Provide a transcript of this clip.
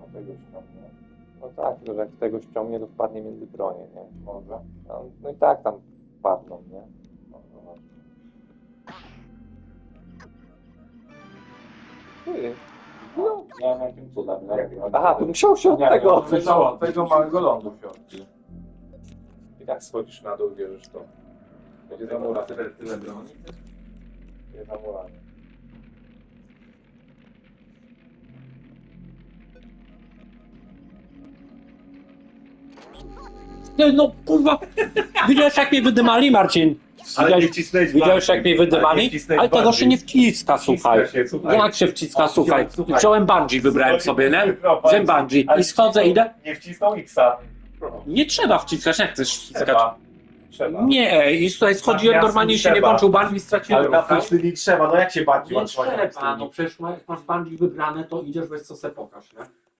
No tego ściągnie. No tak, tylko że jak tego ściągnie, to wpadnie między bronie, nie? Może. No, no i tak tam wpadną, nie? No, no. Ty. No. Ja tym cudem, nie? Aha, to musiał się od Nie, tego. no, tego, tego małego lądu się odbił. I tak schodzisz na dół, bierzesz to. Będzie zamura, tyle, tyle broni. Nie zamurany. No, no kurwa, widziałeś jak mnie wydymali, Marcin? Widziałeś, wcisnąć widziałeś jak mnie wydymali? Ale tego się nie wciska, słuchaj. Się, słuchaj. Jak się wciska, słuchaj? słuchaj. Wziąłem bungee, wybrałem sobie, nie? Wziąłem bungee i schodzę, idę. Nie wcisnął X-a. Nie trzeba wciskać, jak chcesz wciskać? Trzeba. Trzeba. Nie, i tutaj schodziłem, normalnie się nie trzeba. włączył bungee i straciłem Ale na ruch, pustyni trzeba, no jak się bardziej Nie trzeba, no przecież ma- jak masz bungee wybrane, to idziesz, weź co se pokaż, nie?